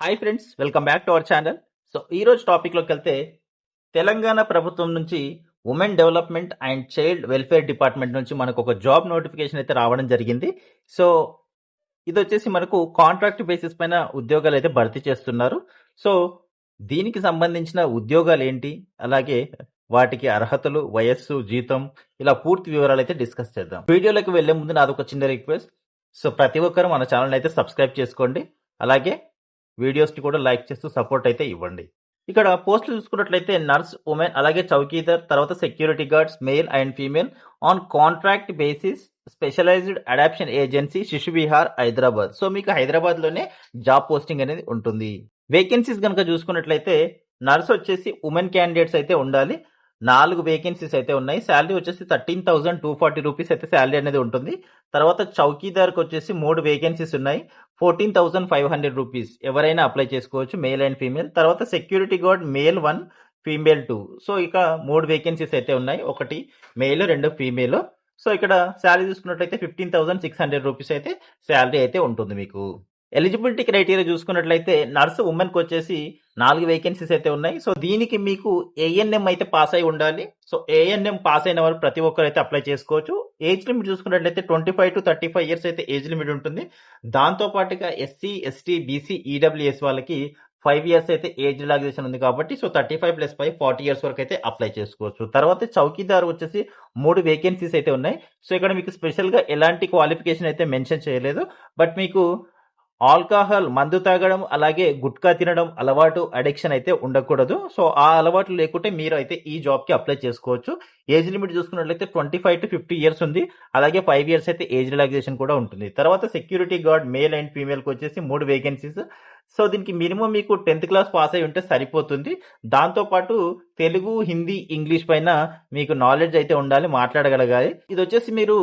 Hi friends welcome back to our channel so ఈ రోజు టాపిక్లోకి వెళ్తే తెలంగాణ ప్రభుత్వం నుంచి women development and child welfare department నుంచి మనకు ఒక జాబ్ నోటిఫికేషన్ అయితే రావడం జరిగింది. సో ఇది వచ్చేసి మనకు కాంట్రాక్ట్ బేసిస్ పైన ఉద్యోగాలు అయితే భర్తీ చేస్తున్నారు. సో దీనికి సంబంధించిన ఉద్యోగాలు ఏంటి? అలాగే వాటికి అర్హతలు వయస్సు జీతం ఇలా పూర్తి వివరాలు అయితే డిస్కస్ చేద్దాం. వీడియోలోకి వెళ్ళే ముందు నాది ఒక చిన్న రిక్వెస్ట్ సో ప్రతి ఒక్కరు మన ఛానల్ అయితే సబ్స్క్రైబ్ చేసుకోండి. అలాగే వీడియోస్ని కూడా లైక్ చేస్తూ సపోర్ట్ అయితే ఇవ్వండి. ఇక్కడ పోస్టులు చూసుకున్నట్లయితే నర్స్ ఉమెన్ అలాగే చౌకీదార్ తర్వాత security guards male and female on contract basis specialised adoption agency Shishu Vihar Hyderabad so మీకు హైదరాబాద్లోనే జాబ్ పోస్టింగ్ అనేది ఉంటుంది. వేకెన్సీస్ కనుక చూసుకున్నట్లయితే నర్స్ వచ్చేసి ఉమెన్ క్యాండిడేట్స్ అయితే ఉండాలి. నాలుగు వేకెన్సీస్ అయితే ఉన్నాయి. శాలరీ వచ్చేసి thirteen thousand two forty rupees అయితే శాలరీ అనేది ఉంటుంది. తర్వాత చౌకీదార్కి వచ్చేసి మూడు వేకెన్సీస్ ఉన్నాయి. Fourteen thousand five hundred rupees ఎవరైనా అప్లై చేసుకోవచ్చు మేల్ అండ్ ఫీమేల్ తర్వాత security guard male one female two so ఇక మూడు వేకెన్సీస్ అయితే ఉన్నాయి. ఒకటి మేల్ రెండు ఫీమేల్ సో ఇక్కడ శాలరీ చూసుకున్నట్లయితే fifteen thousand six hundred rupees అయితే శాలరీ అయితే ఉంటుంది మీకు. ఎలిజిబిలిటీ క్రైటీరియా చూసుకున్నట్లయితే నర్స్ ఉమెన్కి వచ్చేసి నాలుగు వేకెన్సీస్ అయితే ఉన్నాయి. సో దీనికి మీకు ఏఎన్ఎం అయితే పాస్ అయి ఉండాలి. సో ఏఎన్ఎం పాస్ అయిన వారు ప్రతి ఒక్కరు అయితే అప్లై చేసుకోవచ్చు. ఏజ్ లిమిట్ చూసుకున్నట్లయితే twenty five to thirty five years అయితే ఏజ్ లిమిట్ ఉంటుంది. దాంతో పాటుగా ఎస్సీ ఎస్టీ బీసీ ఈడబ్ల్యూఎస్ వాళ్ళకి ఫైవ్ ఇయర్స్ అయితే ఏజ్ రిలాక్సేషన్ ఉంది కాబట్టి so thirty five plus five forty years వరకు అయితే అప్లై చేసుకోవచ్చు. తర్వాత చౌకీదార్ వచ్చేసి మూడు వేకెన్సీస్ అయితే ఉన్నాయి. సో ఇక్కడ మీకు స్పెషల్గా ఎలాంటి క్వాలిఫికేషన్ అయితే మెన్షన్ చేయలేదు. బట్ మీకు ఆల్కహాల్ మందు తాగడం అలాగే గుట్కా తినడం అలవాటు అడిక్షన్ అయితే ఉండకూడదు. సో ఆ అలవాటు లేకుంటే మీరు అయితే ఈ జాబ్కి అప్లై చేసుకోవచ్చు. ఏజ్ లిమిట్ చూసుకున్నట్లయితే twenty five to fifty years ఉంది. అలాగే ఫైవ్ ఇయర్స్ అయితే ఏజ్ రిలాక్సేషన్ కూడా ఉంటుంది. తర్వాత సెక్యూరిటీ గార్డ్ మేల్ అండ్ ఫీమేల్కి వచ్చేసి మూడు వేకెన్సీస్. సో దీనికి మినిమం మీకు టెన్త్ క్లాస్ పాస్ అయి ఉంటే సరిపోతుంది. దాంతో పాటు తెలుగు హిందీ ఇంగ్లీష్ పైన మీకు నాలెడ్జ్ అయితే ఉండాలి మాట్లాడగలగాలి. ఇది వచ్చేసి మీరు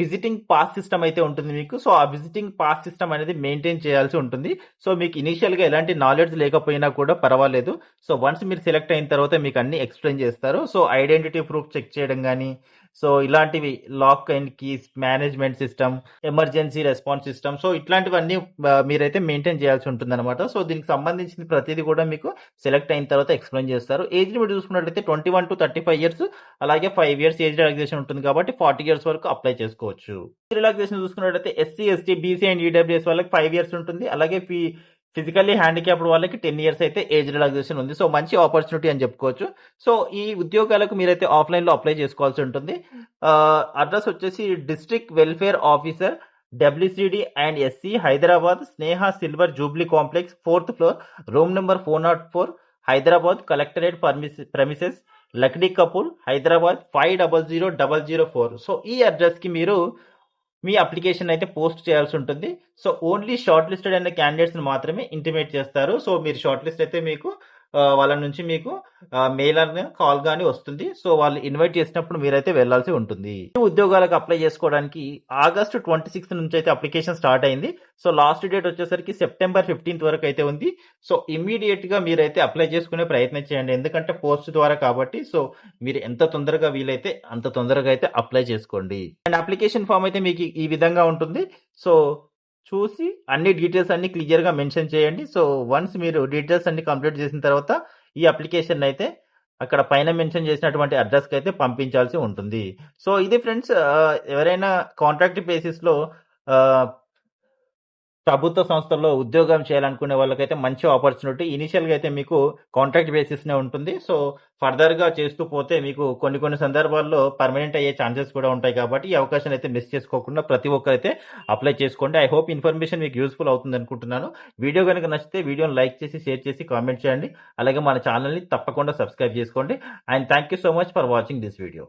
విజిటింగ్ పాస్ సిస్టమ్ అయితే ఉంటుంది మీకు. సో ఆ విజిటింగ్ పాస్ సిస్టమ్ అనేది మెయింటైన్ చేయాల్సి ఉంటుంది. సో మీకు ఇనిషియల్గా ఎలాంటి నాలెడ్జ్ లేకపోయినా కూడా పర్వాలేదు. సో వన్స్ మీరు సెలెక్ట్ అయిన తర్వాత మీకు అన్ని ఎక్స్ప్లెయిన్ చేస్తారు. సో ఐడెంటిటీ ప్రూఫ్ చెక్ చేయడం కానీ సో ఇలాంటివి lock and keys management system emergency response system. So ఇట్లాంటివన్నీ మీరైతే మెయింటైన్ చేయాల్సి ఉంటుంది అనమాట సో దీనికి సంబంధించిన ప్రతిదీ కూడా మీకు సెలెక్ట్ అయిన తర్వాత ఎక్స్ప్లెయిన్ చేస్తారు. ఏజ్ లిమిట్ చూసుకున్నట్లయితే twenty one to thirty five years అలాగే ఫైవ్ ఇయర్స్ ఏజ్ రిలాక్సేషన్ ఉంటుంది కాబట్టి ఫార్టీ ఇయర్స్ వరకు అప్లై చేసుకోవచ్చు. రిలాక్సేషన్ చూసుకున్నట్లయితే SC ST BC and EWS వాళ్ళకి ఫైవ్ ఇయర్స్ ఉంటుంది. అలాగే ఫీ ఫిజికల్లీ హ్యాండిక్యాప్డ్ వాళ్ళకి టెన్ ఇయర్స్ అయితే ఏజ్ రిలాక్సేషన్ ఉంది. సో మంచి ఆపర్చునిటీ అని చెప్పుకోవచ్చు. సో ఈ ఉద్యోగాలకు మీరైతే ఆఫ్లైన్లో అప్లై చేసుకోవాల్సి ఉంటుంది. అడ్రస్ వచ్చేసి district welfare officer WCD and SC Hyderabad Sneha silver jubilee complex fourth floor room number four nought four Hyderabad collectorate premises Lakdikapul Hyderabad five double zero double zero four so ఈ అడ్రస్కి మీరు మీ application అయితే post చేయాల్సి ఉంటుంది. So only shortlisted అయిన candidates మాత్రమే intimate చేస్తారు. సో మీరు షార్ట్ లిస్ట్ అయితే మీకు వాళ్ళ నుంచి మీకు మెయిల్ అని కాల్ కానీ వస్తుంది. సో వాళ్ళు ఇన్వైట్ చేసినప్పుడు మీరైతే వెళ్ళాల్సి ఉంటుంది. ఉద్యోగాలకు అప్లై చేసుకోవడానికి ఆగస్టు ట్వంటీ సిక్స్త్ నుంచి అయితే అప్లికేషన్ స్టార్ట్ అయింది. సో లాస్ట్ డేట్ వచ్చేసరికి సెప్టెంబర్ ఫిఫ్టీన్త్ వరకు అయితే ఉంది. సో ఇమీడియట్గా మీరైతే అప్లై చేసుకునే ప్రయత్నం చేయండి. ఎందుకంటే పోస్ట్ ద్వారా కాబట్టి సో మీరు ఎంత తొందరగా వీలైతే అంత తొందరగా అయితే అప్లై చేసుకోండి. అండ్ అప్లికేషన్ ఫామ్ అయితే మీకు ఈ విధంగా ఉంటుంది. సో చూసి అన్ని డీటెయిల్స్ అన్ని క్లియర్గా మెన్షన్ చేయండి. సో వన్స్ మీరు డీటెయిల్స్ అన్ని కంప్లీట్ చేసిన తర్వాత ఈ అప్లికేషన్ అయితే అక్కడ పైన మెన్షన్ చేసినటువంటి అడ్రస్కి అయితే పంపించాల్సి ఉంటుంది. సో ఇది ఫ్రెండ్స్ uh, ఎవరైనా కాంట్రాక్ట్ బేసిస్లో uh, ప్రభుత్వ సంస్థల్లో ఉద్యోగం చేయాలనుకునే వాళ్ళకైతే మంచి ఆపర్చునిటీ ఇనిషియల్గా అయితే మీకు కాంట్రాక్ట్ బేసిస్నే ఉంటుంది. సో ఫర్దర్గా చేస్తూ పోతే మీకు కొన్ని కొన్ని సందర్భాల్లో పర్మనెంట్ అయ్యే ఛాన్సెస్ కూడా ఉంటాయి కాబట్టి ఈ అవకాశం అయితే మిస్ చేసుకోకుండా ప్రతి ఒక్కరైతే అప్లై చేసుకోండి. ఐ హోప్ ఇన్ఫర్మేషన్ మీకు యూస్ఫుల్ అవుతుంది అనుకుంటున్నాను. వీడియో కనుక నచ్చితే వీడియోని లైక్ చేసి షేర్ చేసి కామెంట్ చేయండి. అలాగే మన ఛానల్ని తప్పకుండా సబ్స్క్రైబ్ చేసుకోండి. And thank you so much for watching this video